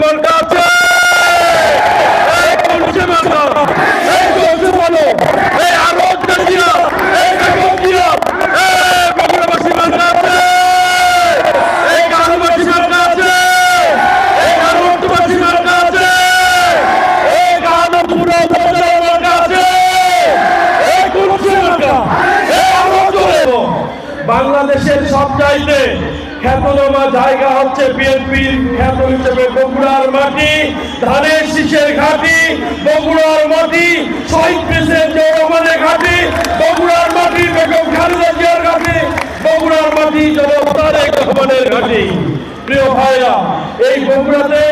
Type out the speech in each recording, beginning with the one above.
মার্কা আছে এই কলসি মার্কা এই কলসি বলো এই আরও দিয়া এই বেগম দিয়া এই বগুড়াবাসী মার্কা আছে এই গানবাসী মার্কা আছে এই গানবাসী মার্কা আছে এই গানপুর মার্কা আছে এই কলসি মার্কা এই আরও জোরে বাংলাদেশের সব চাইতে খ্যাতনামা জায়গা হচ্ছে বিএনপির খ্যাত হিসেবে বগুড়ার মাটি, ধানের শীষের ঘাটি, বগুড়ার মাটি শহীদ প্রেসিডেন্ট রহমানের ঘাটি, বগুড়ার মাটি, বেগম খালেদা জিয়ার ঘাটি, বগুড়ার মাটি জনাব তারেক রহমানের ঘাটি। প্রিয় ভাইরা, এই বগুড়াতে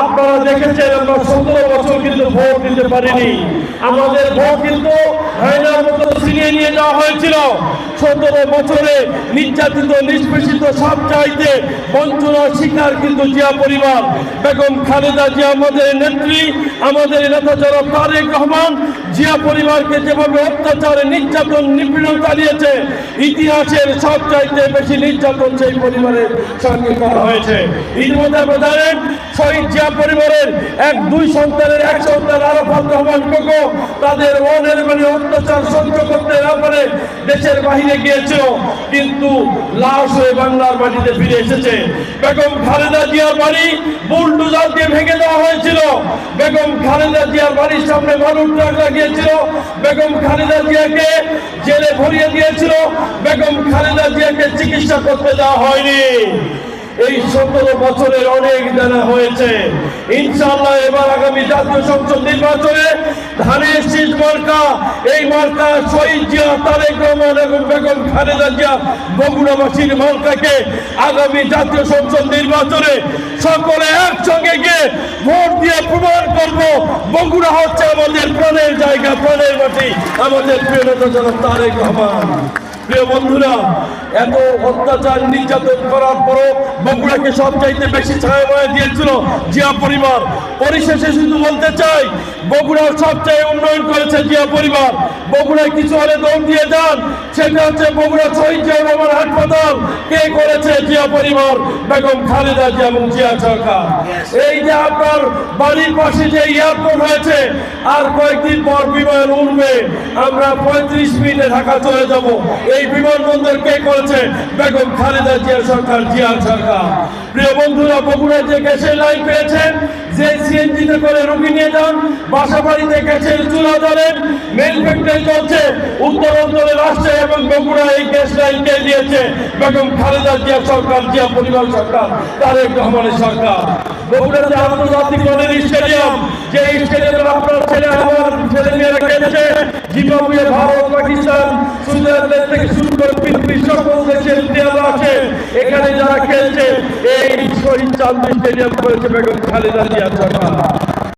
আপনারা দেখেছেন আমরা সতেরো বছর কিন্তু ভোট দিতে পারিনি। আমাদের ভোট কিন্তু হায়নার মতো ছিনিয়ে নিয়ে যাওয়া হয়েছিল। সতেরো বছরে নির্যাতিত, নিষ্পেষিত সব চাইতে বঞ্চনার শিকার কিন্তু জিয়া পরিবার। বেগম খালেদা জিয়া আমাদের নেত্রী, আমাদের নেতা যারা তারেক রহমান জিয়া পরিবারকে যেভাবে অত্যাচারে নির্যাতন, নিপীড়ন চালিয়েছে, ইতিহাসের সব চাইতে বেশি নির্যাতন সেই পরিবারের সঙ্গে করা হয়েছে। ইতিমধ্যে আপনারা জানেন শহীদ জিয়া পরিবারের এক, দুই সন্তানের এক সন্তান আরাফাত রহমান কোকো তাদের মনের মানে অত্যাচার সহ্য করতে না পারে, দেশের বাহিরে গিয়েছিল, কিন্তু লাশ হয়ে বাংলার মাটিতে ফিরে এসেছে। বেগম খালেদা জিয়ার বাড়ি বুলডোজার দিয়ে ভেঙে দেওয়া হয়েছিল। বেগম খালেদা জিয়ার বাড়ির সামনে মানুষ ট্রাক লাগিয়েছিল বেগম খালেদা জিয়াকে জেলে ভরিয়ে দিয়েছিল। বেগম খালেদা জিয়াকে চিকিৎসা করতে দেওয়া হয়নি। এই সতেরো বছরের অনেক জানা হয়েছে। ইনশাআল্লাহ এবার আগামী জাতীয় সংসদ নির্বাচনে ধানের শীষ মার্কা, এই মার্কা শহীদ জিয়া, তারেক রহমান এবং বেগম খালেদা জিয়া বগুড়াবাসীর মার্কাকে আগামী জাতীয় সংসদ নির্বাচনে সকলে একসঙ্গে গিয়ে ভোট দিয়ে প্রমাণ করব। বগুড়া হচ্ছে আমাদের প্রাণের জায়গা, প্রাণের মাটি। আমাদের প্রিয় নেতা জনাব তারেক রহমান। প্রিয় বন্ধুরা, এত অত্যাচার নির্যাতন করার পরও বগুড়াকে সবচাইতে বেশি ছায়া দিয়েছিল জিয়া পরিবার। পরিশেষে শুধু বলতে চাই, বগুড়ার সবচেয়ে উন্নয়ন করেছে জিয়া পরিবার। বগুড়ায় কিছু হলে দৌড় দিয়ে যান, সেটা হচ্ছে বগুড়া শহীদ জিয়া রহমান হাসপাতাল। কে করেছে জিয়া পরিবার? বেগম খালেদা জিয়া এবং জিয়া সরকার। এই যে আপনার বাড়ির পাশে যে এয়ারপোর্ট হয়েছে, আর কয়েকদিন পর বিমান উঠবে আমরা পঁয়ত্রিশ মিনিটে ঢাকা চলে যাব। এই বিমানবন্দর কে করেছে? বেগম খালেদা জিয়া সরকার জিয়া সরকার। প্রিয় বন্ধুরা বগুড়া যে গ্যাসের লাইন পেয়েছেন, যে সিএনজিতে করে রুগী নিয়ে যান বাসা বাড়িতে চুলা মেল ফ্যাক্টরি চলছে, উত্তর অঞ্চলের রাষ্ট্রে এবং বগুড়া এই গ্যাস লাইন কে দিয়েছে? বেগম খালেদা জিয়া সরকার, জিয়া পরিবার সরকার, তারেক রহমানের সরকার। বগুড়াতে আন্তর্জাতিক মানের স্টেডিয়াম, যে স্টেডিয়ামে আপনার ছেলে আমার ছেলে মেয়েরা খেলছে জিম্বাবুয়ে ভারত, পাকিস্তান। সুইজারল্যান্ড থেকে শুরু করে পৃথিবীর সকল দেশের দেওয়া আছে। এখানে যারা খেলছে, এই শহীদ চান্দি স্টেডিয়াম করেছে বেগম খালেদা জিয়া সরকার